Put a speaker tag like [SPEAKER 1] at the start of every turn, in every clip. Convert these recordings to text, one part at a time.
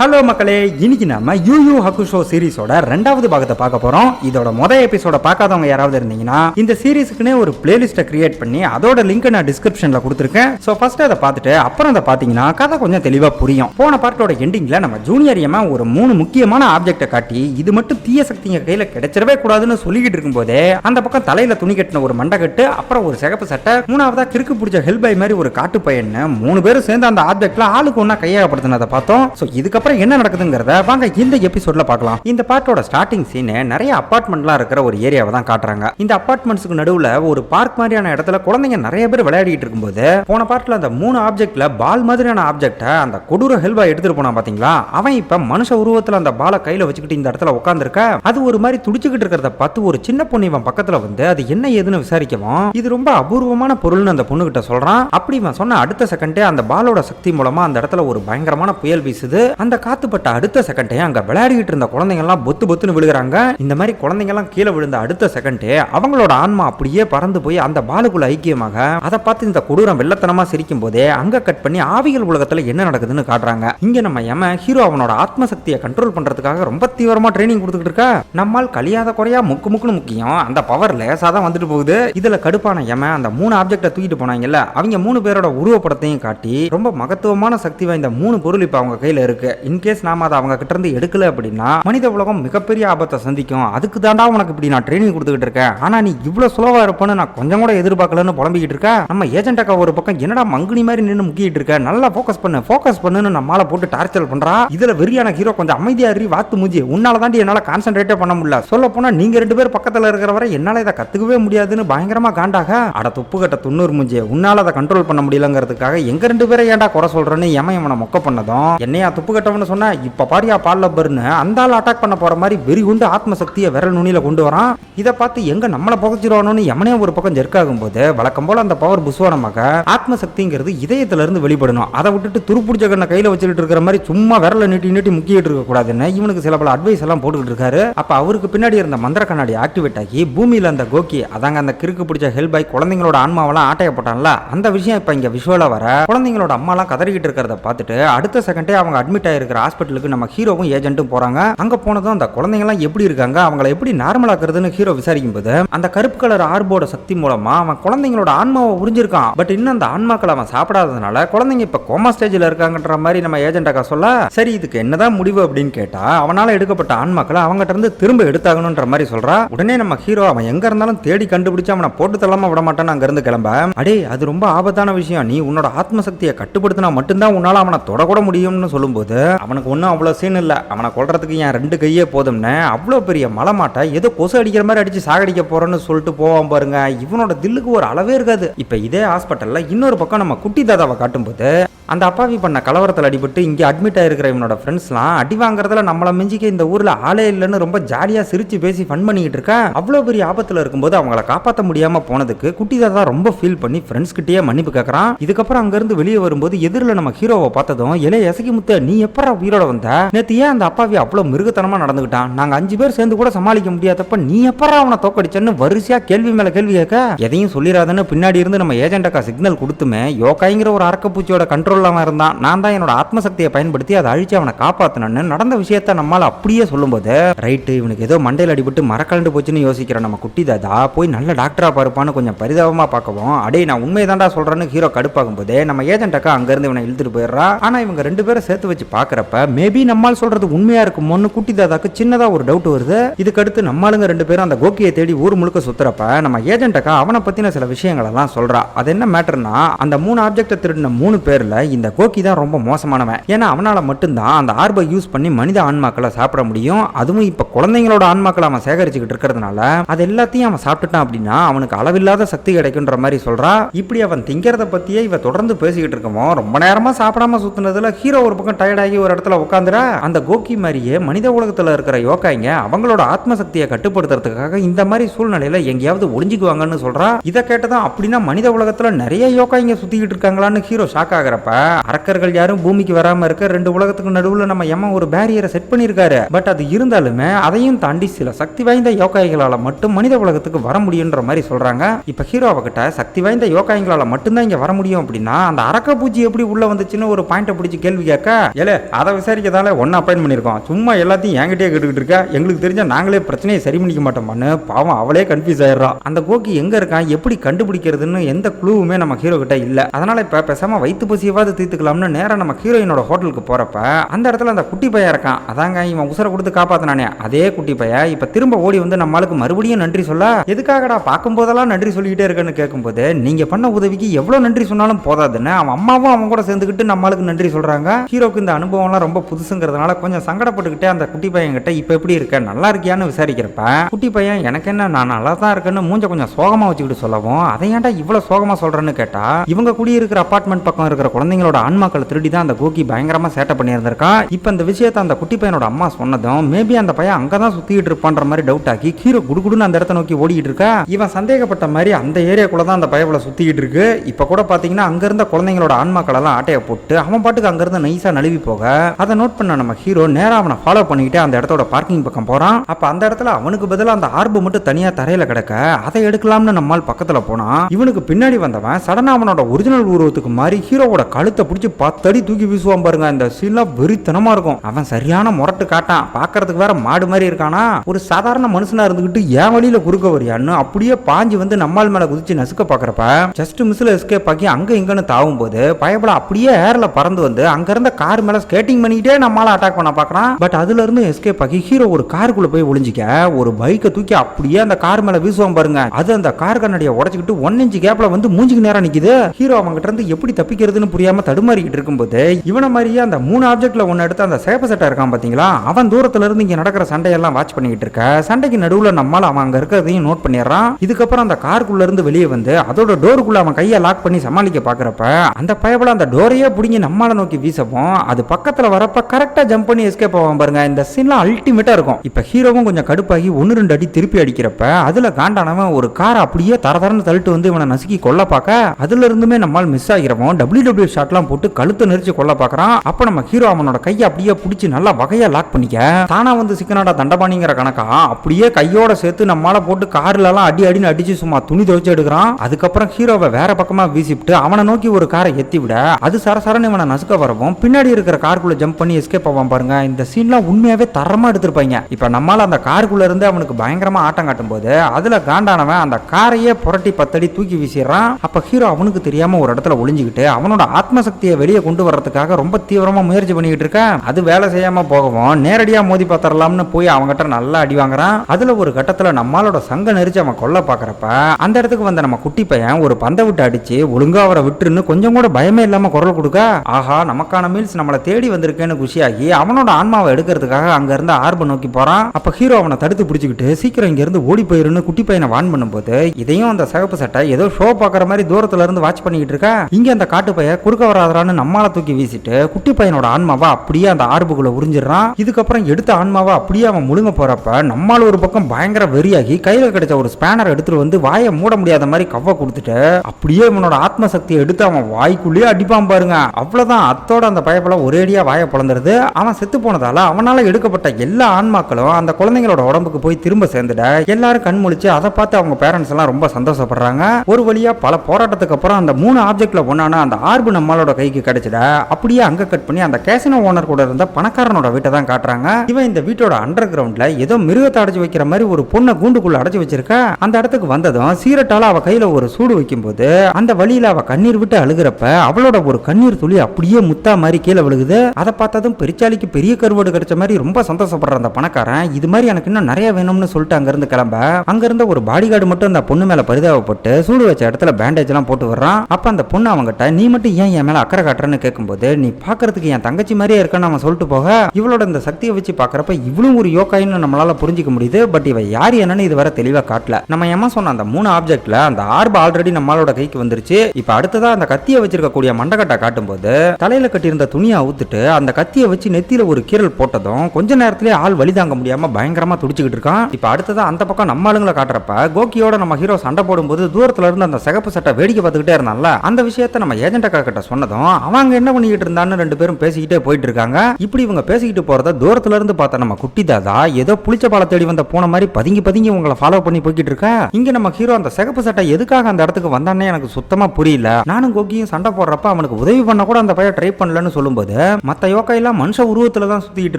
[SPEAKER 1] Hello மக்களே. இன்னைக்கு நம்ம யூ ஹக்கு ஷோ சீரிஸோட ரெண்டாவது பாகத்தை பார்க்க போறோம். இதோட மொதல் எபிசோட பார்க்காதவங்க யாராவது இருந்தீங்கன்னா இந்த சீரிஸ்க்குனே ஒரு பிளேலிஸ்ட்டை கிரியேட் பண்ணி அதோட லிங்க் நான் டிஸ்கிரிப்ஷன்ல கொடுத்துருக்கேன். ஸோ ஃபர்ஸ்ட் அதை பார்த்துட்டு அப்புறம் அதை பார்த்தீங்கன்னா கதை கொஞ்சம் தெளிவாக புரியும். போன பார்ட்டோட எண்டிங்ல நம்ம ஜூனியர் ஏமா ஒரு மூணு முக்கியமான ஆப்ஜெக்ட்டை காட்டி இது மட்டும் தீய சக்திங்க கையில கிடைச்சிடவே கூடாதுன்னு சொல்லிக்கிட்டு இருக்கும்போதே அந்த பக்கம் தலையில துணி கட்டின ஒரு மண்டகட்டு அப்புறம் ஒரு சிகப்பு சட்டை மூணாவதா கிறுக்கு பிடிச்ச ஹெல்ப் பை மாதிரி ஒரு காட்டு பையன்னு மூணு பேரும் சேர்ந்து அந்த ஆப்ஜெக்ட்ல ஆளுக்கு ஒன்னா கையகப்படுத்தினதை பார்த்தோம். ஸோ இதுக்கப்புறம் என்ன நடக்குதுங்கிறத வாங்க இந்த எபிசோட்ல பார்க்கலாம். இந்த பாட்டோட ஸ்டார்டிங் சீனு நிறைய அப்பார்ட்மெண்ட்லாம் இருக்கிற ஒரு ஏரியாவை தான் காட்டுறாங்க. இந்த அப்பார்ட்மெண்ட்ஸ்க்கு நடுவுல ஒரு பார்க் மாதிரியான இடத்துல குழந்தைங்க நிறைய பேர் விளையாடிட்டு இருக்கும்போது போன பார்ட்ல அந்த மூணு ஆப்ஜெக்ட்ல பால் மாதிரியான ஆப்ஜெக்டை அந்த கொடூர ஹெல்பா எடுத்துட்டு போனா பாத்தீங்களா? அவன் இப்ப மனுஷ உருவத்துல அந்த பாலை கையில வச்சுக்கிட்டு இந்த இடத்துல உட்காந்துருக்க அது ஒரு மாதிரி துடிச்சுக்கிட்டு இருக்கிறத பார்த்து ஒரு சின்ன பொண்ணு இவன் பக்கத்துல வந்து அது என்ன ஏதுன்னு விசாரிக்கவும்? இது ரொம்ப அபூர்வமான பொருள்னு அந்த பொண்ணு கிட்ட சொல்றான். அப்படி இவன் சொன்ன அடுத்த செகண்டே அந்த பாலோட சக்தி மூலமா அந்த இடத்துல ஒரு பயங்கரமான புயல் வீசுது. அந்த காத்துப்பட்ட அடுத்த செகண்டே அங்க விளையாடிட்டு இருந்த குழந்தைங்க எல்லாம் பொத்து பொத்துன்னு விழுகிறாங்க. இந்த மாதிரி குழந்தைங்க எல்லாம் கீழே விழுந்த அடுத்த செகண்டே அவங்களோட ஆன்மா அப்படியே பறந்து போய் அந்த பாலுக்குள்ள ஐக்கியமாக அதை பார்த்து இந்த கொடூரம் வெள்ளத்தனமா சிரிக்கும் போதே அங்க கட் பண்ணி ஆவிகள் உலகத்துல என்ன நடக்குதுன்னு காட்டுறாங்க. இங்க நம்ம எம ஹீரோ அவனோட ஆத்ம சக்தியை கண்ட்ரோல் பண்றதுக்காக ரொம்ப தீவிரமா ட்ரைனிங் கொடுத்துக்கிட்டு இருக்கா. நம்மால் கழியாத குறையா முக்கு முக்குன்னு முக்கியம். அந்த பவர் லேசா தான் வந்துட்டு போகுது. இதுல கடுப்பான எம அந்த மூணு ஆப்ஜெக்ட தூக்கிட்டு போனாங்கல்ல அவங்க மூணு பேரோட உருவப்படத்தையும் காட்டி ரொம்ப மகத்துவமான சக்தி வாய்ந்த மூணு பொருள் இப்ப அவங்க கையில இருக்கு. இன்கேஸ் நாம அதை அவங்க கிட்ட இருந்து எடுக்கல அப்படின்னா மனித உலகம் மிகப்பெரிய ஆபத்தை சந்திக்கும். அதுக்கு தாண்டா உனக்கு இப்படி நான் ட்ரைனிங் கொடுத்துக்கிட்டு இருக்கேன். ஆனா நீ இவ்வளவு சுலவா இருப்பேன்னு நான் கொஞ்சம் கூட எதிர்பார்க்கலன்னு புலம்பிக்கிட்டு இருக்க. நம்ம ஏஜென்ட் அக்கா ஒரு பக்கம் என்னடா மங்குனி மாதிரி நின்று முக்கிட்டு இருக்க? நல்லா ஃபோக்கஸ் பண்ணு ஃபோக்கஸ் பண்ணுன்னு நம்மளால போட்டு டார்ச்சர் பண்றா? இதுல வெறியான ஹீரோ கொஞ்சம் அமைதியா இரு வாத்து மூஞ்சி. உன்னால தாண்டி என்னால கான்சென்ட்ரேட்டே பண்ண முடியல. சொல்ல போனா நீங்க ரெண்டு பேர் பக்கத்துல இருக்கிற வரை என்னால இதை கத்துக்கவே முடியாதுன்னு பயங்கரமா காண்டாக. அட துப்பு கட்ட துண்ணூறு மூஞ்சி. உன்னால அதை கண்ட்ரோல் பண்ண முடியலங்கிறதுக்காக எங்க ரெண்டு பேரை ஏன்டா குறை சொல்றேன்னு எமன் இவனை மொக்க பண்ணதும் என்னையா துப்பு பண்ண சொன்னா இப்ப பாரியா பால்ல பருன்னு அந்த ஆள் அட்டாக் பண்ண போற மாதிரி வெறி குண்டு ஆத்மசக்தியை விரல் நுனியில கொண்டு வரான். இதை பார்த்து எங்க நம்மளை புகைச்சிருவானோன்னு எமனே ஒரு பக்கம் ஜெர்க்காகும் போது வழக்கம் போல அந்த பவர் புஸ்வானமாக ஆத்மசக்திங்கிறது இதயத்துல இருந்து வெளிப்படணும். அதை விட்டுட்டு துருப்புடிச்ச கண்ணை கையில வச்சுட்டு இருக்கிற மாதிரி சும்மா விரல நீட்டி நீட்டி முக்கிட்டு இருக்க கூடாதுன்னு இவனுக்கு சில பல அட்வைஸ் எல்லாம் போட்டுக்கிட்டு இருக்காரு. அப்ப அவருக்கு பின்னாடி இருந்த மந்திர கண்ணாடி ஆக்டிவேட் ஆகி பூமியில அந்த கோக்கி அதாங்க அந்த கிறுக்கு பிடிச்ச ஹெல்ப் ஆகி குழந்தைங்களோட ஆன்மாவெல்லாம் ஆட்டையப்பட்டான்ல அந்த விஷயம் இப்ப இங்க விஷுவலா வர குழந்தைங்களோட அம்மாலாம் கதறிக்கிட்டு இருக்கிறத பார்த்துட்டு அடுத்த செகண்டே அவங்க அட்மிட் இருக்கிற ஹாஸ்பிட்டலுக்கு நம்ம ஹீரோவும் ஏஜென்ட்டும் போறாங்க. அங்க போனதும் அந்த குழந்தைங்கலாம் எப்படி இருக்காங்க? அவங்கள எப்படி நார்மலாக்குறதுன்னு ஹீரோ விசாரிக்கும் போது அந்த கருப்பு கலர் ஆர்போட சக்தி மூலமா அவன் குழந்தைங்களோட ஆன்மாவை உறிஞ்சிருக்கான். பட் இன்னும் அந்த ஆன்மாக்களை அவன் சாப்பிடாததுனால குழந்தைங்க இப்ப கோமா ஸ்டேஜ்ல இருக்காங்கன்ற மாதிரி நம்ம ஏஜென்ட் அக்கா சொல்ல சரி இதுக்கு என்னதான் முடிவு? அப்படின்னு கேட்டா அவனால எடுக்கப்பட்ட ஆன்மாக்களை அவங்ககிட்ட இருந்து திரும்ப எடுத்தாகணும்ன்ற மாதிரி சொல்றா. உடனே நம்ம ஹீரோ அவன் எங்க இருந்தாலும் தேடி கண்டுபிடிச்சு அவனை போட்டு தள்ளாம விட மாட்டான்னு அங்க இருந்து கிளம்ப. அடே அது ரொம்ப ஆபத்தான விஷயம். நீ உன்னோட ஆத்ம சக்தியை கட்டுப்படுத்தினா மட்டும்தான் உன்னால அவனை தொடக்கூட முடியும்னு சொல்லும்போது அவனுக்கு ஒன்றும் அவ்வளோ சீன் இல்லை. அவனை கொல்றதுக்கு என் ரெண்டு கையே போதும்னு அவ்வளோ பெரிய மலை மாட்டை ஏதோ கொசு அடிக்கிற மாதிரி அடிச்சு சாகடிக்க போறேன்னு சொல்லிட்டு போவான் பாருங்க. இவனோட தில்லுக்கு ஒரு அளவே இருக்காது. இப்போ இதே ஹாஸ்பிட்டலில் இன்னொரு பக்கம் நம்ம குட்டி தாதாவை காட்டும்போது அந்த அப்பாவி பண்ண கலவரத்தில் அடிபட்டு இங்கே அட்மிட் ஆயிருக்கிற இவனோட ஃப்ரெண்ட்ஸ்லாம் அடி வாங்குறதுல நம்மளை மிஞ்சிக்க இந்த ஊரில் ஆளே இல்லைன்னு ரொம்ப ஜாலியாக சிரிச்சு பேசி ஃபன் பண்ணிக்கிட்டு இருக்கேன் அவ்வளோ பெரிய ஆபத்தில் இருக்கும்போது அவங்கள காப்பாற்ற முடியாமல் போனதுக்கு குட்டி தாதா ரொம்ப ஃபீல் பண்ணி ஃப்ரெண்ட்ஸ் கிட்டேயே மன்னிப்பு கேட்குறான் இதுக்கப்புறம் அங்கேருந்து வெளியே வரும்போது எதிரில் நம்ம ஹீரோவை பார்த்ததும் இலைய எசகி முத்த நீ எப்பரா உயிரோட வந்த. நேற்று ஏன் அந்த அப்பாவி அவ்வளோ மிருகத்தனமாக நடந்துக்கிட்டான் நாங்கள் அஞ்சு பேர் சேர்ந்து கூட சமாளிக்க முடியாதப்ப நீ எப்பரா அவனை தோக்கடிச்சேன்னு வரிசையா கேள்வி மேலே கேள்வி கேட்க? எதையும் சொல்லிடாதன்னு பின்னாடி இருந்து நம்ம ஏஜென்டக்கா சிக்னல் கொடுத்துமே யோகாய்ங்கிற ஒரு அரக்கப்பூச்சியோட கண்ட்ரோல் அவன் இருந்தான். நான் தான் என்னோட ஆத்மசக்தியை பயன்படுத்தி அதை அழிச்சு அவனை காப்பாத்தணும்னு நடந்த விஷயத்த நம்மால் அப்படியே சொல்லும்போது ரைட்டு இவனுக்கு ஏதோ மண்டையில் அடிபட்டு மரக்கலண்டு போச்சுன்னு யோசிக்கிற நம்ம குட்டி தாதா போய் நல்ல டாக்டரா பாருப்பான்னு கொஞ்சம் பரிதாபமா பார்க்கவும் அடே நான் உண்மைதான்டா சொல்றேன்னு ஹீரோ கடுப்பாகும் போதே நம்ம ஏஜென்டக்கா அங்கிருந்து இவனை இழுத்துட்டு போயிடுறா. ஆனா இவங்க ரெண்டு பேரும் சேர்த்து வச்சு பார்க்குறப்ப மேபி நம்மால் சொல்றது உண்மையா இருக்குமோன்னு குட்டி தாதாக்கு சின்னதாக ஒரு டவுட் வருது. இதுக்கடுத்து நம்மளுங்க ரெண்டு பேரும் அந்த கோக்கியை தேடி ஊர் முழுக்க சுத்துறப்ப நம்ம ஏஜென்ட்டக்கா அவனை பத்தின சில விஷயங்கள் எல்லாம் சொல்றா. அது என்ன மேட்டர்னா அந்த மூணு ஆப்ஜெக்ட்டை திருடின மூணு பேர்ல இந்த கோக்கி தான் ரொம்ப மோசமானவன். ஏன்னா அவனால மட்டும்தான் அந்த ஆர்பை யூஸ் பண்ணி மனித ஆன்மாக்களை சாப்பிட முடியும். அதுவும் இப்ப குழந்தைங்களோட ஆன்மாக்களை அவன் சேகரிச்சுக்கிட்டு இருக்கிறதுனால அது எல்லாத்தையும் அவன் சாப்பிட்டுட்டான் அப்படின்னா அவனுக்கு அளவில்லாத சக்தி கிடைக்குன்ற மாதிரி சொல்றா. இப்படி அவன் திங்கிறத பத்தியே இவ தொடர்ந்து பேசிக்கிட்டு இருக்கமோ ரொம்ப நேரமா சாப்பிடாம சுத்துனதுல ஹீரோ ஒரு பக்கம் டயர்டாகி ஒரு இடத்துல உட்காந்துடா அந்த கோக்கி மாதிரியே மனித உலகத்துல இருக்கிற யோகாய்ங்க அவங்களோட ஆத்ம சக்தியை கட்டுப்படுத்துறதுக்காக இந்த மாதிரி சூழ்நிலையில எங்கேயாவது ஒளிஞ்சுக்குவாங்கன்னு சொல்றா? இதை கேட்டதான் அப்படின்னா மனித உலகத்துல நிறைய யோகாய்ங்க சுத்திக்கிட்டு இருக்காங்களான்னு ஹீரோ ஷாக் ஆகிறப்ப அரக்கர்கள் யாரும் பூமிக்கு வராம இருக்க ரெண்டு உலகத்துக்கு நடுவுல நம்ம எம்மா ஒரு பேரியரை செட் பண்ணியிருக்காரு. பட் அது இருந்தாலுமே அதையும் தாண்டி சில சக்தி வாய்ந்த யோகாய்களால மட்டும் மனித உலகத்துக்கு வர முடியுன்ற மாதிரி சொல்றாங்க. இப்ப ஹீரோ அவகிட்ட சக்தி வாய்ந்த யோகாய்களால மட்டும்தான் இங்க வர முடியும் அப்படின்னா அந்த அரக்க பூச்சி எப்படி உள்ள வந்துச்சுன்னு ஒரு பாயிண்ட பிடிச்சி கேள்வி கேட்க ஏல அதை விசாரிக்கிறதால ஒன்று அப்பாயின் பண்ணிருக்கோம் சும்மா எல்லாத்தையும் என்கிட்டயே கேட்டுக்கிட்டு இருக்கா? எங்களுக்கு தெரிஞ்சால் நாங்களே பிரச்சனையை சரி பண்ணிக்க மாட்டோமான்னு பாவம் அவளே கன்ஃபியூஸ் ஆயிடுறா. அந்த கோக்கி எங்கே இருக்கான் எப்படி கண்டுபிடிக்கிறதுன்னு எந்த குழுவுமே நம்ம ஹீரோ கிட்ட இல்லை. அதனால் இப்போ பேசாம வயிற்று பசியவாது தீர்த்துக்கலாம்னு நேராக நம்ம ஹீரோயினோட ஹோட்டலுக்கு போகிறப்ப அந்த இடத்துல அந்த குட்டி பையன் இருக்கான். அதாங்க இவன் உசுரை கொடுத்து காப்பாத்தினானே. அதே குட்டி பையன். இப்போ திரும்ப ஓடி வந்து நம்மளுக்கு மறுபடியும் நன்றி சொல்ல எதுக்காகடா பார்க்கும் போதெல்லாம் நன்றி சொல்லிக்கிட்டே இருக்கேன்னு கேட்கும்போது நீங்கள் பண்ண உதவிக்கு எவ்வளோ நன்றி சொன்னாலும் போதாதுன்னு அவன் அம்மாவும் அவன் கூட சேர்ந்துக்கிட்டு நம்மளுக்கு நன்றி சொல்கிறாங்க ஹீரோக்கு இந்த அனுபவம் அனுபவம்லாம் ரொம்ப புதுசுங்கிறதுனால கொஞ்சம் சங்கடப்பட்டுக்கிட்டே அந்த குட்டி பையன் கிட்ட இப்போ எப்படி இருக்க? நல்லா இருக்கியான்னு விசாரிக்கிறப்ப குட்டி பையன் எனக்கு என்ன நான் நல்லா தான் இருக்கேன்னு மூஞ்ச கொஞ்சம் சோகமா வச்சுக்கிட்டு சொல்லவும் அதை ஏன்டா இவ்வளவு சோகமா சொல்றேன்னு கேட்டா இவங்க குடியிருக்கிற அபார்ட்மெண்ட் பக்கம் இருக்கிற குழந்தைங்களோட ஆன்மாக்களை திருடி தான் அந்த கோகி பயங்கரமா சேட்டை பண்ணியிருந்திருக்கான் இப்போ இந்த விஷயத்தை அந்த குட்டி பையனோட அம்மா சொன்னதும் மேபி அந்த பையன் அங்கதான் சுத்திட்டு இருப்பான்ற மாதிரி டவுட் ஆக்கி கீரை குடுகுடுன்னு அந்த இடத்த நோக்கி ஓடிட்டு இருக்கா? இவன் சந்தேகப்பட்ட மாதிரி அந்த ஏரியாக்குள்ள தான் அந்த பயவளை சுற்றிக்கிட்டு இருக்கு. இப்போ கூட பாத்தீங்கன்னா அங்கிருந்த குழந்தைங்களோட ஆன்மாக்களெல்லாம் ஆட்டையை போட்டு அவன் பாட்டுக்கு அங்கேருந்து நைஸா நழுவி போக அதை நோட் பண்ண நம்ம ஹீரோ நேராக அவனை ஃபாலோ பண்ணிக்கிட்டு அந்த இடத்தோட பார்க்கிங் பக்கம் போறான். அப்ப அந்த இடத்துல அவனுக்கு பதிலாக அந்த ஆர்பு மட்டும் தனியா தரையில கிடக்க அதை எடுக்கலாம்னு நம்மால் பக்கத்துல போனா இவனுக்கு பின்னாடி வந்தவன் சடனா அவனோட ஒரிஜினல் உருவத்துக்கு மாறி ஹீரோவோட கழுத்தை பிடிச்சி பத்தடி தூக்கி வீசுவான் பாருங்க. இந்த சீன்லாம் வெறித்தனமா இருக்கும். அவன் சரியான முரட்டு காட்டான். பாக்குறதுக்கு வேற மாடு மாதிரி இருக்கானா? ஒரு சாதாரண மனுஷனா இருந்துகிட்டு ஏன் வழியில குறுக்க வரியான்னு அப்படியே பாஞ்சு வந்து நம்மால் மேல குதிச்சு நசுக்க பாக்குறப்ப ஜஸ்ட் மிஸ்ல எஸ்கேப் ஆகி அங்க இங்கன்னு தாவும் போது பயபல அப்படியே ஏர்ல பறந்து வந்து அங்க இருந்த கார் மேல ஸ்கேட்டிங் பண்ணிக்கிட்டே நம்மளால அட்டாக் பண்ண பார்க்கறான். பட் அதுல இருந்து எஸ்கேப் ஆகி ஹீரோ ஒரு காருக்குள்ள போய் ஒளிஞ்சிக்க ஒரு பைக்கை தூக்கி அப்படியே அந்த கார் மேல வீசுவான் பாருங்க. அது அந்த கார் கண்ணாடியை உடச்சிக்கிட்டு ஒன் இன்ச்சு கேப்ல வந்து மூஞ்சிக்கு நேரம் நிக்குது. ஹீரோ அவங்ககிட்ட இருந்து எப்படி தப்பிக்கிறதுன்னு புரியாம தடுமாறிக்கிட்டு இருக்கும்போது இவனை மாதிரியே அந்த மூணு ஆப்ஜெக்ட்ல ஒன்னு எடுத்து அந்த சேப்ப சட்டை இருக்கான் பாத்தீங்களா? அவன் தூரத்துல இருந்து இங்க நடக்கிற சண்டையெல்லாம் வாட்ச் பண்ணிக்கிட்டு இருக்க. சண்டைக்கு நடுவுல நம்மால அவன் அங்க இருக்கிறதையும் நோட் பண்ணிடுறான். இதுக்கப்புறம் அந்த காருக்குள்ள இருந்து வெளியே வந்து அதோட டோருக்குள்ள அவன் கையை லாக் பண்ணி சமாளிக்க பாக்குறப்ப அந்த பயபல அந்த டோரையே பிடிங்கி நம்மளை நோக்கி வீசவும் அது பக்கம் பக்கத்துல வரப்ப கரெக்டா ஜம்ப் பண்ணி எஸ்கேப் ஆகும் பாருங்க. இந்த சீன்லாம் அல்டிமேட்டா இருக்கும். இப்ப ஹீரோவும் கொஞ்சம் கடுப்பாகி ஒன்னு ரெண்டு அடி திருப்பி அடிக்கிறப்ப அதுல காண்டானவன் ஒரு காரை அப்படியே தர தரன்னு தள்ளிட்டு வந்து இவனை நசுக்கி கொல்ல பார்க்க அதுல இருந்துமே நம்மால் மிஸ் ஆகிறவன் டபிள்யூ டபிள்யூ ஷாட்லாம் போட்டு கழுத்தை நெரிச்சு கொல்ல பார்க்கறான். அப்ப நம்ம ஹீரோ அவனோட கையை அப்படியே பிடிச்சி நல்லா வகையா லாக் பண்ணிக்க தானா வந்து சிக்கனாடா தண்டபாணிங்கிற கணக்கா? அப்படியே கையோட சேர்த்து நம்மால போட்டு கார்ல எல்லாம் அடி அடின்னு அடிச்சு சும்மா துணி துவைச்சு எடுக்கிறான். அதுக்கப்புறம் ஹீரோவை வேற பக்கமா வீசிவிட்டு அவனை நோக்கி ஒரு காரை எத்தி விட அது சரசரன்னு இவனை நசுக்க வரவும் பின்னாடி இருக்கிற காருக்குள்ளே ஜம்ப் பண்ணி எஸ்கேப் ஆவான் பாருங்க. இந்த சீன்லாம் உண்மையாகவே தரமாக எடுத்திருப்பாங்க. இப்போ நம்மளால் அந்த காருக்குள்ளே இருந்து அவனுக்கு பயங்கரமாக ஆட்டம் காட்டும் போது அதில் காண்டானவன் அந்த காரையே புரட்டி பத்தடி தூக்கி வீசிடுறான். அப்போ ஹீரோ அவனுக்கு தெரியாமல் ஒரு இடத்துல ஒளிஞ்சிக்கிட்டு அவனோட ஆத்மசக்தியை வெளியே கொண்டு வர்றதுக்காக ரொம்ப தீவிரமாக முயற்சி பண்ணிக்கிட்டு இருக்கான். அது வேலை செய்யாமல் போகவும் நேரடியாக மோதி பார்த்தரலாம்னு போய் அவன்கிட்ட நல்லா அடி வாங்குறான். அதில் ஒரு கட்டத்தில் நம்மளோட சங்க நெரிச்சு அவன் கொல்ல பார்க்குறப்ப அந்த இடத்துக்கு வந்த நம்ம குட்டி பையன் ஒரு பந்தை விட்டு அடிச்சு ஒழுங்காக அவரை விட்டுருன்னு கொஞ்சம் கூட பயமே இல்லாமல் குரல் கொடுக்க. ஆஹா நமக்கான மீல்ஸ் நம்மளை தேடி வந்திருக்கேன்னு குஷியாகி அவனோட ஆன்மாவை எடுக்கிறதுக்காக அங்க இருந்து ஆர்ப நோக்கி போறான். அப்ப ஹீரோ அவனை தடுத்து பிடிச்சிக்கிட்டு சீக்கிரம் இங்க இருந்து ஓடி போயிருன்னு குட்டி பையனை வான் பண்ணும்போது இதையும் அந்த சிகப்பு சட்டை ஏதோ ஷோ பாக்குற மாதிரி தூரத்துல இருந்து வாட்ச் பண்ணிக்கிட்டு இருக்கா? இங்க அந்த காட்டு பைய குறுக்க வராதரான்னு நம்மால தூக்கி வீசிட்டு குட்டி பையனோட ஆன்மாவை அப்படியே அந்த ஆர்புக்குள்ள உறிஞ்சிடறான். இதுக்கப்புறம் எடுத்த ஆன்மாவை அப்படியே அவன் முழுங்க போறப்ப நம்மால ஒரு பக்கம் பயங்கர வெறியாகி கையில கிடைச்ச ஒரு ஸ்பேனர் எடுத்துட்டு வந்து வாயை மூட முடியாத மாதிரி கவ்வ கொடுத்துட்டு அப்படியே இவனோட ஆத்ம சக்தியை எடுத்து அவன் வாய்க்குள்ளேயே அடிப்பான் பாருங்க. அவ்வளவுதான். அத்தோட அந்த பயப்பல ஒரேடியா வாயை பிளந்துருது. அவன் செத்து போனதால அவனால எடுக்கப்பட்ட எல்லா ஆன்மாக்களும் அந்த குழந்தைங்களோட உடம்புக்கு போய் திரும்ப சேர்ந்துட. எல்லாரும் கண் முழிச்சு அதை பார்த்து அவங்க பேரண்ட்ஸ் எல்லாம் ரொம்ப சந்தோஷப்படுறாங்க. ஒரு வழியா பல போராட்டத்துக்கு அப்புறம் அந்த மூணு ஆப்ஜெக்ட்ல ஒன்னான அந்த ஆர்பு நம்மளோட கைக்கு கிடைச்சிட. அப்படியே அங்க கட் பண்ணி அந்த கேசினோ ஓனர் கூட இருந்த பணக்காரனோட வீட்டை தான் காட்டுறாங்க. இவன் இந்த வீட்டோட அண்டர் கிரவுண்ட்ல ஏதோ மிருகத்தை அடைச்சு வைக்கிற மாதிரி ஒரு பொண்ணை கூண்டுக்குள்ள அடைச்சு வச்சிருக்க. அந்த இடத்துக்கு வந்ததும் சீரட்டால அவ கையில ஒரு சூடு வைக்கும்போது அந்த வழியில அவ கண்ணீர் விட்டு அழுகிறப்ப அவளோட ஒரு கண்ணீர் துளி அப்படியே முத்தா மாதிரி கீழே விழுகுது. அதை பார்த்ததும் பெரிச்சாலிக்கு பெரிய கருவாடு கிடைச்ச மாதிரி ரொம்ப சந்தோஷப்படுற அந்த பணக்காரன். இது மாதிரி எனக்கு இன்னும் நிறைய வேணும்னு சொல்லிட்டு அங்கிருந்து கிளம்ப. அங்கிருந்த ஒரு பாடி கார்டு மட்டும் அந்த பொண்ணு மேல பரிதாபப்பட்டு சூடு வச்ச இடத்துல பேண்டேஜ் எல்லாம் போட்டு வர்றான் அப்ப அந்த பொண்ணு அவங்ககிட்ட நீ மட்டும் ஏன் என் மேல அக்கறை காட்டுறன்னு கேட்கும்போது நீ பாக்குறதுக்கு என் தங்கச்சி மாதிரியே இருக்கன்னு அவன் சொல்லிட்டு போக. இவளோட இந்த சக்தியை வச்சு பாக்குறப்ப இவளும் ஒரு யோகாயின்னு நம்மளால புரிஞ்சிக்க முடியுது. பட் இவ யார் என்னன்னு இது வரை தெளிவா காட்டல. நம்ம ஏமா சொன்ன அந்த மூணு ஆப்ஜெக்ட்ல அந்த ஆர்பு ஆல்ரெடி நம்மளோட கைக்கு வந்துருச்சு. இப்ப அடுத்ததா அந்த கத்தியை வச்சிருக்கக்கூடிய மண்டகட்டை காட்டும்போது தலையில கட்டியிருந்த துணியை அவுத்துட்டு அந்த கத்தியை வச்சு நெத்தியில ஒரு கீரல் போட்டதும் கொஞ்ச நேரத்திலே ஆள் வழி தாங்க முடியாம பயங்கரமா துடிச்சுக்கிட்டு இருக்கான். இப்ப அடுத்ததாக அந்த பக்கம் நம்ம ஆளுங்களை காட்டுறப்ப கோகியோட நம்ம ஹீரோ சண்டை போடும்போது தூரத்துல இருந்து அந்த சிகப்பு சட்டை வேடிக்கை பார்த்துக்கிட்டே இருந்தான்ல அந்த விஷயத்த நம்ம ஏஜென்ட் அக்கா கிட்ட சொன்னதும் அவங்க என்ன பண்ணிக்கிட்டு இருந்தான்னு ரெண்டு பேரும் பேசிக்கிட்டே போயிட்டு இருக்காங்க. இப்படி இவங்க பேசிக்கிட்டு போறத தூரத்துல இருந்து பார்த்த நம்ம குட்டி தாதா ஏதோ புளிச்ச பால தேடி வந்த போன மாதிரி பதுங்கி பதுங்கி உங்களை ஃபாலோ பண்ணி போய்கிட்டு இருக்கா? இங்க நம்ம ஹீரோ அந்த சிகப்பு சட்டை எதுக்காக அந்த இடத்துக்கு வந்தானே எனக்கு சுத்தமா புரியல. நானும் கோகியும் சண்டை போடுறப்ப அவனுக்கு உதவி பண்ண கூட அந்த பையன் ட்ரை பண்ணலன்னு சொல்லும்போது மற்ற யோக்கா எல்லாம் மனுஷ உருவத்தில் தான் சுற்றிக்கிட்டு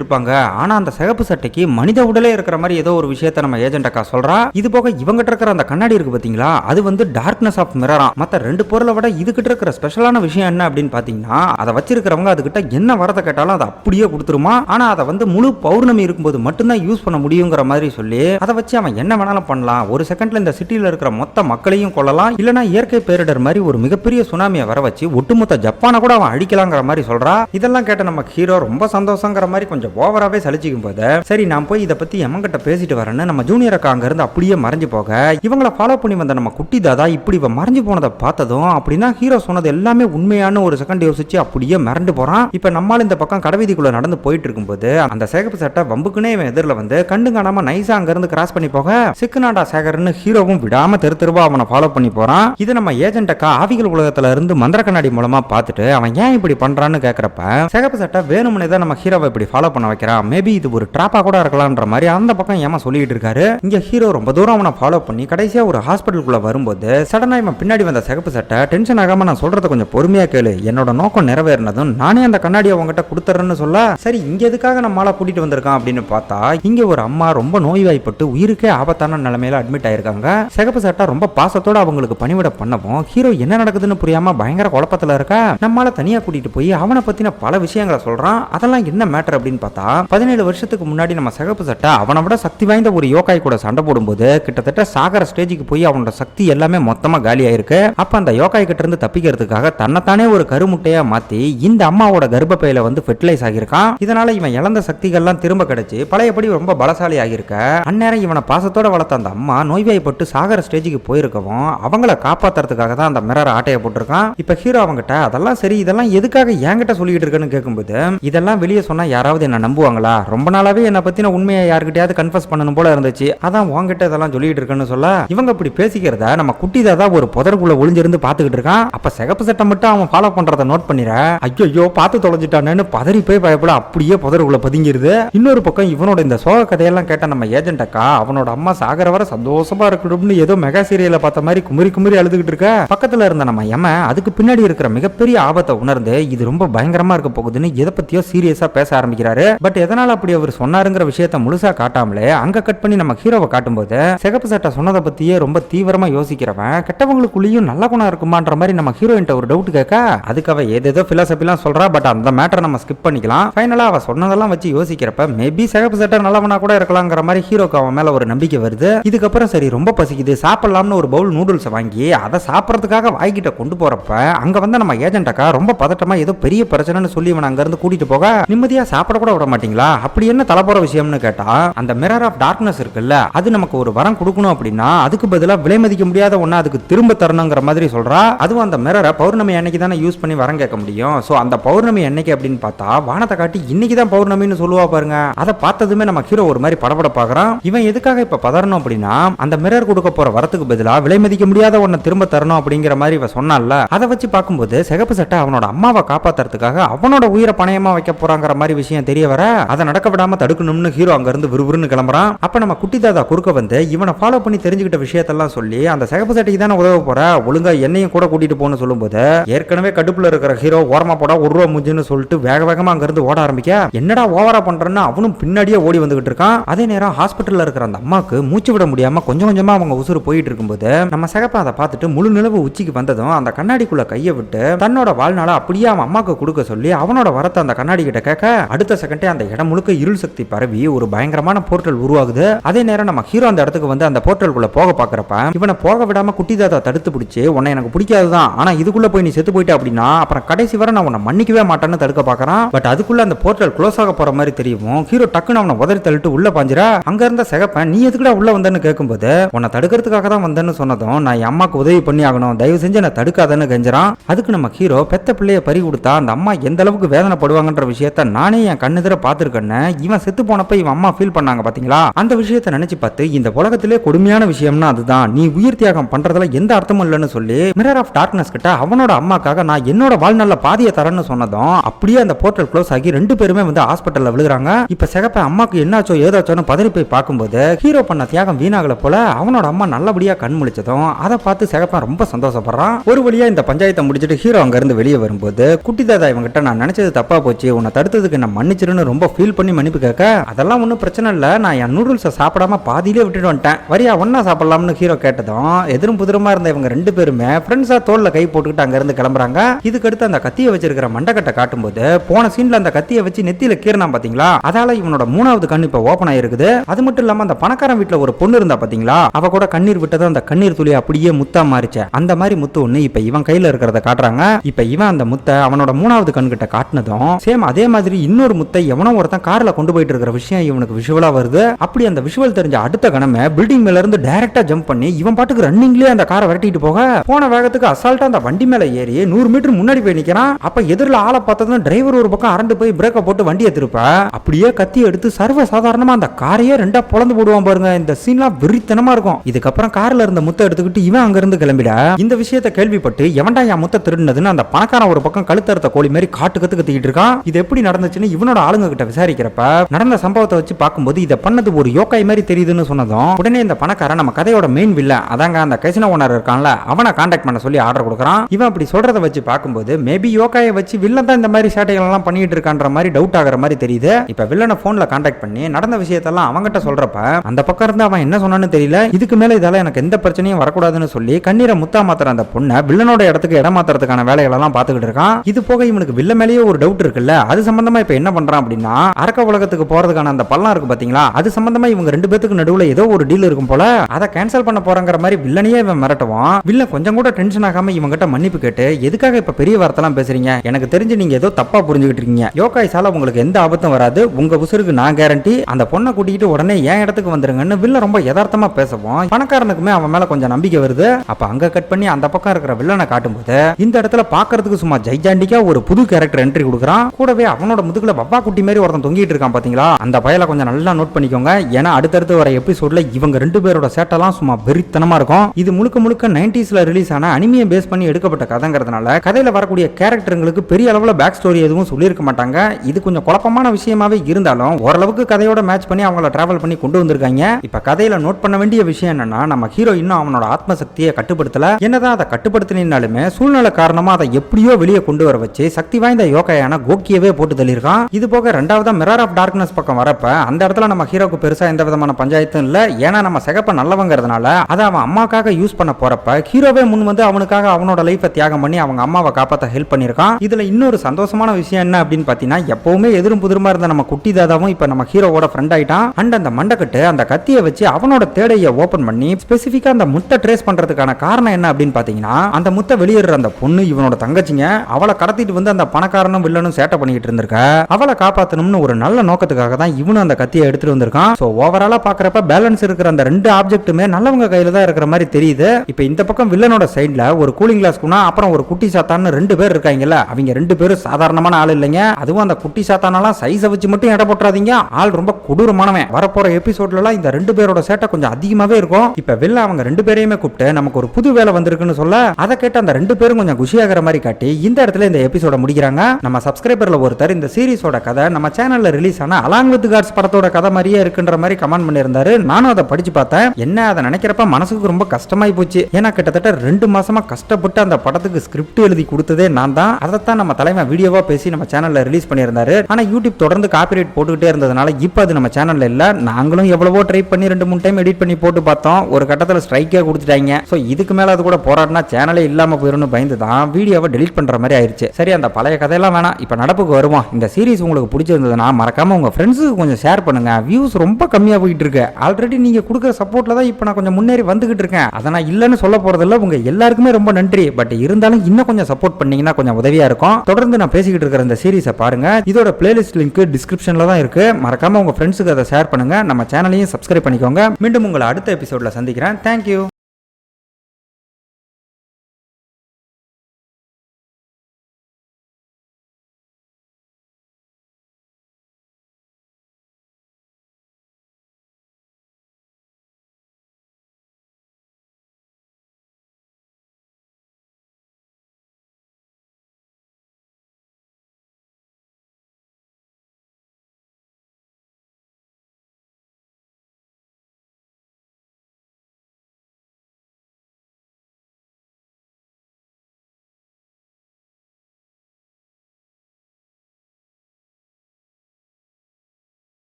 [SPEAKER 1] இருப்பாங்க. ஆனா அந்த சிகப்பு சட்டைக்கு மனித உடலே இருக்கிற மாதிரி ஏதோ ஒரு விஷயத்த நம்ம ஏஜென்ட் அக்கா சொல்றா. இது போக இவங்கிட்ட இருக்கிற அந்த கண்ணாடி இருக்கு பாத்தீங்களா? அது வந்து டார்க்னஸ் ஆஃப் மிரரா மத்த ரெண்டு பொருளை விட இதுகிட்ட இருக்கிற ஸ்பெஷலான விஷயம் என்ன அப்படின்னு பாத்தீங்கன்னா அதை வச்சிருக்கிறவங்க அதுகிட்ட என்ன வரதை கேட்டாலும் அதை அப்படியே கொடுத்துருமா? ஆனா அதை வந்து முழு பௌர்ணமி இருக்கும்போது மட்டும்தான் யூஸ் பண்ண முடியுங்கிற மாதிரி சொல்லி அதை வச்சு அவன் என்ன வேணாலும் பண்ணலாம். ஒரு செகண்ட்ல இந்த சிட்டியில் இருக்கிற மொத்த மக்களையும் கொள்ளலாம் இல்லனா இயற்கை பேரிடர் மாதிரி ஒரு மிகப்பெரிய சுனாமியை வர வச்சு ஒட்டுமொத்த ஜப்பானை கூட அவன் அழிக்கலாங்கிற மாதிரி சொல்றா. இதெல்லாம் கேட்ட நம்ம ஹீரோ ரொம்ப சந்தோஷங்கிற மாதிரி கொஞ்சம் ஓவராகவே சலிச்சிக்கும் போது சரி நான் போய் இதை பற்றி எமங்கிட்ட பேசிட்டு வரேன்னு நம்ம ஜூனியர் அக்கா அங்கேருந்து அப்படியே மறைஞ்சு போக இவங்கள ஃபாலோ பண்ணி வந்த நம்ம குட்டி தாதா இப்படி இவன் மறைஞ்சு போனதை பார்த்ததும் அப்படின்னா ஹீரோ சொன்னது எல்லாமே உண்மையான ஒரு செகண்ட் யோசிச்சு அப்படியே மிரண்டு போறான். இப்போ நம்மால் இந்த பக்கம் கடைவீதிக்குள்ளே நடந்து போயிட்டு இருக்கும்போது அந்த சேகப்பு சட்டை வம்புக்குன்னே இவன் எதிரில் வந்து கண்டு காணாமல் நைஸாக அங்கேருந்து கிராஸ் பண்ணி போக சிக்குநாடா சேகர்னு ஹீரோவும் விடாம தெரு தெருவா அவனை ஃபாலோ பண்ணி போறான். இது நம்ம ஏஜென்ட் அக்கா ஆவிகள் உலகத்துல இருந்து மந்திர கண்ணாடி மூலமா பார்த்துட்டு அவன் ஏன் இப்படி பண்றான்னு கேட்குறப்ப சிகப்பு சட்டை வேணும்னே தான் நம்ம ஹீரோவை இப்படி ஃபாலோ பண்ண வைக்கிறான் மேபி இது ஒரு ட்ராப்பா கூட இருக்கலாம்ன்ற மாதிரி அந்த பக்கம் ஏமா சொல்லிட்டு இருக்காரு. இங்க ஹீரோ ரொம்ப தூரம் அவனை ஃபாலோ பண்ணி கடைசியா ஒரு ஹாஸ்பிட்டலுக்குள்ள வரும்போது சடனா இவன் பின்னாடி வந்த சிகப்பு சட்டை டென்ஷன் ஆகாம நான் சொல்றத கொஞ்சம் பொறுமையா கேளு. என்னோட நோக்கம் நிறைவேறினதும் நானே அந்த கண்ணாடியை உங்ககிட்ட கொடுத்துறேன்னு சொல்ல சரி இங்க எதுக்காக நம்மளால கூட்டிட்டு வந்திருக்கான் அப்படின்னு பார்த்தா இங்க ஒரு அம்மா ரொம்ப நோய்வாய்ப்பட்டு உயிருக்கே ஆபத்தான நிலைமையில அட்மிட் ஆயிருக்காங்க. சிகப்பு சட்டை ரொம்ப பாசத்தோட அவங்களுக்கு பணிவிட பண்ணவும் ஹீரோ என்ன நடக்குதுன்னு புரியாம பயங்கர குழப்பத்துல இருக்க? நம்மளால தனியா கூட்டிட்டு போய் அவனை பத்தின பல விஷயங்களை சொல்றான். அதெல்லாம் என்ன மேட்டர் அப்படின்னு பார்த்தா பதினேழு வருஷத்துக்கு முன்னாடி நம்ம சிகப்பு சட்டை அவனை விட சக்தி வாய்ந்த ஒரு யோகாய் கூட சண்டை போடும்போது கிட்டத்தட்ட சாகர ஸ்டேஜுக்கு போய் அவனோட சக்தி எல்லாமே மொத்தமா காலி ஆயிருக்கு. அப்ப அந்த யோகாய் கிட்ட இருந்து தப்பிக்கிறதுக்காக தன்னைத்தானே ஒரு கருமுட்டையா மாத்தி இந்த அம்மாவோட கர்ப்பப்பையில வந்து ஃபெர்டிலைஸ் ஆகியிருக்கான். இதனால இவன் இழந்த சக்திகள்லாம் திரும்ப கிடைச்சு பழையபடி ரொம்ப பலசாலி ஆகியிருக்க. அந்நேரம் இவனை பாசத்தோட வளர்த்த அந்த அம்மா நோய்வாய்ப்பட்டு சாகர ஸ்டேஜுக்கு போயிருக்கவும் அவங்கள காப்பாத்துறதுக்காக தான் அந்த மிரர் ஆட்டையை போட்டிருக்கான். இப்ப ஹீரோ அவங்ககிட்ட அதெல்லாம் சரி இதெல்லாம் எதுக்காக என்கிட்ட சொல்லிட்டு இருக்கேன்னு கேட்கும்போது இதெல்லாம் வெளியே சொன்னா யாராவது என்ன நம்புவாங்களா? ரொம்ப நாளாவே என்னை பத்தின உண்மையை யாருக்கிட்டயாவது கன்ஃபர்ஸ் பண்ணணும் போல இருந்துச்சு. அதான் உங்ககிட்ட இதெல்லாம் சொல்லிட்டு இருக்கேன்னு சொல்ல இவங்க இப்படி பேசிக்கிறத நம்ம குட்டி தாதா ஒரு புதருக்குள்ள ஒளிஞ்சிருந்து பாத்துக்கிட்டு இருக்கான். அப்ப சிகப்பு சட்டம் மட்டும் அவன் ஃபாலோ பண்றத நோட் பண்ணிட ஐயோ பார்த்து தொலைஞ்சிட்டானேன்னு பதறி போய் பயப்பட அப்படியே புதருக்குள்ள பதுங்கிருது. இன்னொரு பக்கம் இவனோட இந்த சோக கதையெல்லாம் கேட்ட நம்ம ஏஜென்ட் அக்கா அவனோட அம்மா சாகர வர சந்தோஷமா இருக்கணும்னு ஏதோ மெகா சீரியல பார்த்த மாதிரி குமரி குமரி அழுதுகிட்டு இருக்க. பக்கத்துல இருந்த நம்ம எம அதுக்கு பின்னாடி இருக்கிற மிகப்பெரிய ஆபத்தை உணர்ந்து இது ரொம்ப பயங்கரமா இருக்க போகுதுன்னு எதை பத்தியோ சீரியஸா பேச ஆரம்பிக்கிறாரு. பட் எதனால அப்படி அவர் சொன்னாருங்கிற விஷயத்த முழுசா காட்டாமலே அங்க கட் பண்ணி நம்ம ஹீரோவை காட்டும்போது சிகப்பு சட்டை சொன்னதை பத்தியே ரொம்ப தீவிரமா யோசிக்கிறவன் கெட்டவங்களுக்குள்ளேயும் நல்ல குணம் இருக்குமான்ற மாதிரி நம்ம ஹீரோயின்ட்ட ஒரு டவுட் கேட்க அதுக்கு அவ ஏதேதோ பிலாசபிலாம் சொல்றா பட் அந்த மேட்டரை நம்ம ஸ்கிப் பண்ணிக்கலாம். ஃபைனலா அவ சொன்னதெல்லாம் வச்சு யோசிக்கிறப்ப மேபி சிகப்பு சட்டை நல்லவனா கூட இருக்கலாங்கிற மாதிரி ஹீரோக்கு அவன் மேல ஒரு நம்பிக்கை வருது. இதுக்கப்புறம் சரி ரொம்ப பசிக்குது சாப்பிடலாம்னு ஒரு பவுல் நூடுல்ஸ் வாங்கி அதை சாப்பிட்றதுக்காக வாய்கிட்ட கொண்டு போறப்ப அங்க வந்து நம்ம ஏஜென்டக்கா ரொம்ப பதட்டமா ஏதோ பெரிய பிரச்சனைன்னு சொல்லி இவன் அங்கிருந்து கூட்டிட்டு போக நிம்மதியா சாப்பிட கூட விட மாட்டீங்களா? அப்படி என்ன தலைப்புற விஷயம்னு கேட்டா அந்த மிரர் ஆஃப் டார்க்னஸ் இருக்குல்ல அது நமக்கு ஒரு வரம் கொடுக்கணும் அப்படின்னா அதுக்கு பதிலா விலை மதிக்க முடியாத ஒண்ணு அதுக்கு திரும்ப தரணுங்கிற மாதிரி சொல்றா. அதுவும் அந்த மிரரை பௌர்ணமி அன்னைக்கு தானே யூஸ் பண்ணி வரம் கேட்க முடியும். சோ அந்த பௌர்ணமி அன்னைக்கு அப்படின்னு பார்த்தா வானத்தை காட்டி இன்னைக்கு தான் பௌர்ணமின்னு சொல்லுவா பாருங்க. அதை பார்த்ததுமே நம்ம ஹீரோ ஒரு மாதிரி படபட பாக்குறான் இவன் எதுக்காக இப்ப பதறணும் அப்படின்னா அந்த மிரர் கொடுக்க போற வரத்துக்கு பதிலா விலை மதிக்க முடியாத ஒன்ன திரும்ப தரணும் அப்படிங்கிற மாதிரி இவன் சொன்னால அதை வச்சு பார்க்கும்போது சிகப்பு சட்டை அவனோட அம்மாவை காப்பாத்துறதுக்காக அவனோட உயிரை பணயமா வைக்க போறாங்கிற மாதிரி விஷயம் தெரிய வர அதை நடக்க விடாம தடுக்கணும்னு ஹீரோ அங்க இருந்து விறுவிறுன்னு கிளம்புறான். அப்ப நம்ம குட்டி தாதா குறுக்க வந்து இவனை ஃபாலோ பண்ணி தெரிஞ்சுக்கிட்ட விஷயத்தெல்லாம் சொல்லி அந்த சிகப்பு சட்டைக்கு தானே உதவ போற ஒழுங்கா என்னையும் கூட கூட்டிட்டு போன்னு சொல்லும்போது ஏற்கனவே கடுப்புல இருக்கிற ஹீரோ ஓரமா போட ஒரு ரூபா முஞ்சுன்னு சொல்லிட்டு வேக வேகமா அங்க இருந்து ஓட ஆரம்பிக்க என்னடா ஓவரா பண்றேன்னு அவனும் பின்னாடியே ஓடி வந்துகிட்டு இருக்கான். அதே நேரம் ஹாஸ்பிட்டல்ல இருக்கிற அந்த அம்மாக்கு மூச்சு விட முடியாம கொஞ்சம் கொஞ்சமா அவங்க உசுறு போயிட்டு இருக்கும்போது நம்ம சகப்ப அதை பார்த்துட்டு முழு நிலவு உச்சிக்கு வந்ததும் அந்த கண்ணாடிக்குள்ள கையை விட்டு தன்னோட வாழ்நாளை அப்படியே அவன் அம்மாக்கு கொடுக்க சொல்லி அவனோட வரத்தை அந்த கண்ணாடி கிட்ட கேட்க அடுத்த செகண்டே அந்த இடம் முழுக்க இருள் சக்தி பரவி ஒரு பயங்கரமான போர்ட்டல் உருவாகுது. அதே நேரம் நம்ம ஹீரோ அந்த இடத்துக்கு வந்து அந்த போர்ட்டலுக்குள்ள போக பாக்குறப்ப இவனை போக விடாம குட்டி தாத்தா தடுத்து பிடிச்சி உன்னை எனக்கு பிடிக்காதுதான். ஆனா இதுக்குள்ள போய் நீ செத்து போயிட்ட அப்படின்னா அப்புறம் கடைசி வரை நான் உன்னை மன்னிக்கவே மாட்டேன்னு தடுக்க பாக்குறான் பட் அதுக்குள்ள அந்த போர்ட்டல் க்ளோஸ் ஆக போற மாதிரி தெரியும். ஹீரோ டக்குன்னு அவனை உதறி தள்ளிட்டு உள்ள பாஞ்சிரா அங்க இருந்த சிகப்பன் நீ எதுக்குடா உள்ள வந்தேன்னு கேட்கும்போது உன்னை தடுக்கிறதுக்காக தான் வந்தேன்னு சொன்னதும் நான் என் அம்மாக்கு உதவி பண்ணி ஆகணும். தயவு செஞ்சு என்னை தடுக்காதன்னு கெஞ்சுறான். அதுக்கு நம்ம ஹீரோ பெத்த பிள்ளைய பறி கொடுத்தா அந்த அம்மா எந்த அளவுக்கு வேதனைப்படுவாங்கன்ற விஷயத்த நானே என் கண்ணுதிர பார்த்துருக்கேன்னு இவன் செத்து போனப்ப இவன் அம்மா ஃபீல் பண்ணாங்க பாத்தீங்களா? அந்த விஷயத்த நினைச்சு பார்த்து இந்த உலகத்திலே கொடுமையான விஷயம்னா அதுதான் நீ உயிர் தியாகம் பண்றதுல எந்த அர்த்தமும் இல்லைன்னு சொல்லி மிரர் ஆஃப் டார்க்னஸ் கிட்ட அவனோட அம்மாக்காக நான் என்னோட வாழ்நாள்ல பாதியை தரேன்னு சொன்னதும் அப்படியே அந்த போர்ட்டல் க்ளோஸ் ஆகி ரெண்டு பேருமே வந்து ஹாஸ்பிட்டல்ல விழுகிறாங்க. இப்ப சிகப்ப அம்மாக்கு என்னாச்சோ ஏதாச்சோன்னு பதறி போய் பார்க்கும்போது ஹீரோ பண்ண தியாகம் வீணாகல போல அவனோட அம்மா நல்லபடியா கண் முழிச்சதும் அதை பார்த்து சிகப்பன் ரொம்ப சந்தோஷப்படுறான். ஒரு வழியா இந்த பஞ்சாயத்தை முடிச்சிட்டு ஹீரோ அங்க இருந்து வெளியே வரும்போது குட்டி தாதா இவங்கிட்ட நான் நினைச்சது தப்பா போச்சு. உன்னை தடுத்ததுக்கு நான் மன்னிச்சிருன்னு ரொம்ப ஃபீல் பண்ணி மன்னிப்பு கேட்க அதெல்லாம் ஒன்றும் பிரச்சனை இல்லை. நான் என் நூடுல்ஸை சாப்பிடாம பாதியிலே விட்டுட்டு வந்துட்டேன். வரியா ஒன்னா சாப்பிடலாம்னு ஹீரோ கேட்டதும் எதிரும் புதிரமா இருந்த இவங்க ரெண்டு பேருமே ஃப்ரெண்ட்ஸா தோல்ல கை போட்டுக்கிட்டு அங்கேருந்து கிளம்புறாங்க. இதுக்கு அடுத்து அந்த கத்தியை வச்சிருக்கிற மண்டக்கட்டை காட்டும்போது போன சீன்ல அந்த கத்தியை வச்சு நெத்தியில கீறினா பாத்தீங்களா? அதால இவனோட மூணாவது கண் இப்ப ஓபன் ஆயிருக்குது. அது மட்டும் இல்லாம அந்த பணக்காரன் வீட்டில் ஒரு பொண்ணு இருந்தா பாத்தீங்களா? அவ கூட கண்ணீர் விட்டதும் அந்த கண்ணீர் துளி அப்படியே முத்தா மாறிச்சே. அந்த மாதிரி முத்து ஒண்ணு இப்ப இவன் கையில இருக்கிறத காட்டுறாங்க. இப்ப இவன் அந்த முத்தை அவனோட மூணாவது கண்கிட்ட காட்டினதும் சேம் அதே மாதிரி இன்னொரு முத்தை எவனோ ஒருத்தன் கார்ல கொண்டு போயிட்டு இருக்கிற விஷயம் இவனுக்கு விஷுவலா வருது. அப்படி அந்த விஷுவல் தெரிஞ்ச அடுத்த கணமே பில்டிங் மேல இருந்து டைரக்டா ஜம்ப் பண்ணி இவன் பாட்டுக்கு ரன்னிங்லயே அந்த காரை விரட்டிட்டு போக. போன வேகத்துக்கு அசால்ட்டா அந்த வண்டி மேல ஏறி நூறு மீட்டர் முன்னாடி போய் நிக்கிறான். அப்ப எதிரில் ஆளை பார்த்ததும் டிரைவர் ஒரு பக்கம் அரண்டு போய் பிரேக்க போட்டு வண்டியை திருப்ப. அப்படியே கத்தி எடுத்து சர்வ சாதாரணமா அந்த காரையே ரெண்டா பொழந்து போடுவான் பாருங்க. இந்த சீன்லாம் வெறித்தனமா இருக்கும். இதுக்கப்புறம் கார்ல இருந்த முத்தை எடுத்துக்கிட்டு இவன் அங்க இருந்து கிளம்பிட. இந்த விஷயத்தை கேள்விப்பட்டு எவன்டா என் முத்த திருடினதுன்னு அந்த பணக்காரன் ஒரு பக்கம் கழுத்தறுத்த கோழி மாதிரி காட்டு கத்து கத்திக்கிட்டு இருக்கான். இது எப்படி நடந்துச்சுன்னு இவனோட ஆளுங்க கிட்ட விசாரிக்கிறப்ப நடந்த சம்பவத்தை வச்சு பார்க்கும்போது இதை பண்ணது ஒரு யோக்காய் மாதிரி தெரியுதுன்னு சொன்னதும் உடனே இந்த பணக்காரன் நம்ம கதையோட மெயின் வில்ல அதாங்க அந்த கசினோ ஓனர் இருக்கான்ல அவனை காண்டாக்ட் பண்ண சொல்லி ஆர்டர் கொடுக்குறான். இவன் அப்படி சொல்றத வச்சு பார்க்கும்போது மேபி யோகாயை வச்சு வில்லன் தான் இந்த மாதிரி சேட்டைகள் எல்லாம் பண்ணிட்டு இருக்கான்ற மாதிரி டவுட் ஆகிற மாதிரி தெரியுது. இப்ப வில்லனை போன்ல காண்டாக்ட் பண்ணி நடந்த விஷயத்தெல்லாம் அவங்ககிட்ட சொல்றப்ப அந்த பக்கம் இருந்து அவன் என்ன சொன்னான்னு தெரியல. இதுக்கு மேல இதால எனக்கு எந்த பிரச்சனையும் வரக்கூடாதுன்னு சொல்லி கண்ணீரை முத்தா மாத்திர அந்த பொண்ணை வில்லனோட இடத்துக்கு இடம் மாத்துறதுக்கான வேலைகள் எல்லாம் பாத்துக்கிட்டு இருக்கான். இது போக இவனுக்கு வில்ல மேலேயே ஒரு டவுட் இருக்குல்ல அது சம்பந்தமா இப்ப என்ன பண்றான் அப்படின்னா அரக்க உலகத்துக்கு போறதுக்கான அந்த பள்ளம் இருக்கு பாத்தீங்களா? அது சம்பந்தமா இவங்க ரெண்டு பேத்துக்கு நடுவுல ஏதோ ஒரு டீல் இருக்கும் போல அதை கேன்சல் பண்ண போறங்கிற மாதிரி வில்லனையே இவன் மிரட்டுவான். வில்ல கொஞ்சம் கூட டென்ஷன் ஆகாம இவங்கிட்ட மன்னிப்பு கேட்டு எதுக்காக இப்ப பெரிய வார்த்தைலாம் பேசுறீங்க? எனக்கு தெரிஞ்சு நீங்க ஏதோ தப்பா புரிஞ்சுக்கிட்டு இருக்கீங்க. யோகாய்ஸால உங்களுக்கு எந்த ஆபத்தும் வராது. உங்க உசுருக்கு நான் கேரண்டி அந்த பொண்ணை கூட்டிட்டு உடனே என் இடத்துக்கு வந்துருங்கன்னு வில்ல ரொம்ப யதார்த்தமா பேசுவோம் பணக்காரனுக்குமே அவன் மேல கொஞ்சம் நம்பிக்கை வருது. அப்ப அங்க கட் பண்ணி அந்த பக்கம் இருக்கிற வில்லனை காட்டும்போது இந்த இடத்துல பாக்குறதுக்கு சும்மா ஜெய்ஜாண்டிக்கா ஒரு புது கேரக்டர் என்ட்ரி கொடுக்குறான். கூடவே அவனோட முதுகுல பப்பா குட்டி மாதிரி ஒருத்தன் தொங்கிட்டு இருக்கான் பாத்தீங்களா? அந்த பயலை கொஞ்சம் நல்லா நோட் பண்ணிக்கோங்க. ஏன்னா அடுத்தடுத்து வர எபிசோட்ல இவங்க ரெண்டு பேரோட சேட்டெல்லாம் சும்மா வெறித்தனமா இருக்கும். இது முழுக்க முழுக்க நைன்டிஸ்ல ரிலீஸ் ஆன அனிமியை பேஸ் பண்ணி எடுக்கப்பட்ட கதைங்கிறதுனால கதையில வரக்கூடிய கேரக்டருங்களுக்கு பெரிய அளவுல பேக் ஸ்டோரி எதுவும் சொல்லியிருக்க மாட்டாங்க. இது கொஞ்சம் குழப்பமான விஷயமாவே இருந்தாலும் ஓரளவுக்கு கதையோட மேட்ச் பண்ணி அவங்கள டிராவல் பண்ணி கொண்டு வந்திருக்காங்க. இப்ப கதையில நோட் பண்ண வேண்டிய விஷயம் என்னன்னா நம்ம ஹீரோ இன்னும் அவனோட ஆத்ம சக்தியை கட்டுப்படுத்தல. என்னதான் அதை கட்டுப்படுத்தினாலுமே சூழ்நிலை காரணமா அதை எப்படியோ வெளியே கொண்டு வர வச்சு சக்தி வாய்ந்த யோகையான கோக்கியவே போட்டு தள்ளியிருக்கான். இது போக ரெண்டாவதா மிரர் ஆஃப் டார்க்னஸ் பக்கம் வரப்ப அந்த இடத்துல நம்ம ஹீரோக்கு பெருசா எந்த விதமான பஞ்சாயத்தும் இல்ல. ஏன்னா நம்ம சிகப்ப நல்லவங்கிறதுனால அதை அவன் அம்மாக்காக யூஸ் பண்ண போறப்ப ஹீரோவே முன் வந்து அவனுக்காக அவனோட லைஃபை தியாகம் பண்ணி அவங்க அம்மாவை காப்பாத்த ஹெல்ப் பண்ணியிருக்கான். இதுல இன்னொரு சந்தோஷமான விஷயம் என்ன அப்படின்னு பாத்தீங்கன்னா எப்பவுமே எதிரும் புதிருமா இருந்த நம்ம குட்டி தாதாவும் இப்ப நம்ம ஹீரோவோட ஃப்ரெண்ட் ஆயிட்டான். அண்ட் அந்த மண்டக்கட்டு அந்த கத்தியை வச்சு அவனோட தேடையை ஓபன் பண்ணி ஸ்பெசிஃபிக்கா அந்த முத்தை ட்ரேஸ் பண்றதுக்கான காரணம் என்ன அப்படின்னு பாத்தீங்கன்னா அந்த முத்தை வெளியேற அந்த பொண்ணு இவனோட தங்கச்சிங்க அவளை கடத்திட்டு வந்து அந்த பணக்கார பணக்காரனும் வில்லனும் சேட்டை பண்ணிக்கிட்டு இருந்திருக்க. அவளை காப்பாத்தணும்னு ஒரு நல்ல நோக்கத்துக்காக தான் இவனும் அந்த கத்தியை எடுத்துட்டு வந்திருக்கான். சோ ஓவராலா பாக்குறப்ப பேலன்ஸ் இருக்கிற அந்த ரெண்டு ஆப்ஜெக்ட்டுமே நல்லவங்க கையில தான் இருக்கிற மாதிரி தெரியுது. இப்போ இந்த பக்கம் வில்லனோட சைட்ல ஒரு கூலிங் கிளாஸ் குணா அப்புறம் ஒரு குட்டி சாத்தான்னு ரெண்டு பேர் இருக்காங்கல்ல. அவங்க ரெண்டு பேரும் சாதாரணமான ஆள் இல்லைங்க. அதுவும் அந்த குட்டி சாத்தானெல்லாம் சைஸை வச்சு மட்டும் எடை போட்டுறாதீங்க. ஆள் ரொம்ப கொடூரமானவன். வரப்போற எபிசோட்லலாம் இந்த ரெண்டு பேரோட சேட்டை கொஞ்சம் அதிகமாவே இருக்கும். இப்ப வில்ல அவங்க ரெண்டு பேரையுமே கூப்பிட்டு நமக்கு ஒரு புது வேலை வந்திருக்குன்னு சொல்ல. அதை கேட்டு அந்த ரெண்டு பேரும் கொஞ்சம் குஷியாகிற மாதிரி காட்டி இந்த இடத்துல இந்த எபிசோட முடிக்கிறாங்க. நம்ம சப்ஸ்கிரைபர்ல ஒருத்தர் இந்த சீரிஸோட கதை நம்ம சேனல்ல ரிலீஸ் ஆன அலாங் வித் கார்ட்ஸ் படத்தோட கதை மாதிரியே இருக்குன்ற மாதிரி கமெண்ட் பண்ணியிருந்தாரு. நானும் அதை படிச்சு பார்த்தேன். என்ன அதை நினைக்கிறப்ப மனசுக்கு ரொம்ப கஷ்டமாயி போச்சு. ஏன்னா கிட்டத்தட்ட ரெண்டு மாசமா கஷ்டப்பட்டு அந்த படத்துக்கு ஸ்கிரிப்ட் எழுதி கொடுத்ததே நான் தான். அதைத்தான் நம்ம தலைமை வீடியோவா பேசி நம்ம சேனல்ல ரிலீஸ் பண்ணியிருந்தாரு. ஆனா யூடியூப் தொடர்ந்து காப்பிரைட் போட்டுக்கிட்டே இருந்ததுனால இப்போ அது நம்ம சேனல்ல இல்ல. நாங்களும் எவ்வளவோ ட்ரை பண்ணி ரெண்டு மூணு டைம் எடிட் பண்ணி போட்டு பார்த்தோம். ஒரு கட்டத்தில் ஸ்ட்ரைக்கே கொடுத்துட்டாங்க. ஸோ இதுக்கு மேல அது கூட போராடினா சேனலே இல்லாம போயிடும்னு பயந்து தான் வீடியோவை டெலிட் பண்ற மாதிரி ஆயிடுச்சு சரி அந்த பழைய கதை கதையெல்லாம் வேணாம். இப்போ நடப்புக்கு வருவோம் இந்த சீரிஸ் உங்களுக்கு பிடிச்சிருந்ததுன்னா மறக்காமல் உங்கள் ஃப்ரெண்ட்ஸுக்கு கொஞ்சம் ஷேர் பண்ணுங்கள் வியூஸ் ரொம்ப கம்மியாக போயிட்டு இருக்கு. ஆல்ரெடி நீங்கள் கொடுக்குற சப்போர்ட்டில் தான் இப்போ நான் கொஞ்சம் முன்னேறி வந்துகிட்டு இருக்கேன். அதை நான் இல்லைன்னு சொல்ல போகிறதில்ல உங்கள் எல்லாருக்குமே ரொம்ப நன்றி. பட் இருந்தாலும் இன்னும் கொஞ்சம் சப்போர்ட் பண்ணிங்கன்னா கொஞ்சம் உதவியாக இருக்கும். தொடர்ந்து நான் பேசிக்கிட்டு இருக்கிற இந்த சீரிஸை பாருங்கள் இதோட பிளேலிஸ்ட் லிங்க் டிஸ்கிரிப்ஷனில் தான் இருக்குது மறக்காம உங்கள் ஃப்ரெண்ட்ஸுக்கு அதை ஷேர் பண்ணுங்க. நம்ம சேனலையும் சப்ஸ்கிரைப் பண்ணிக்கோங்க. மீண்டும் உங்களை அடுத்த எபிசோடில் சந்திக்கிறேன். Thank you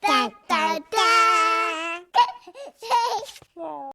[SPEAKER 2] Da, da, da.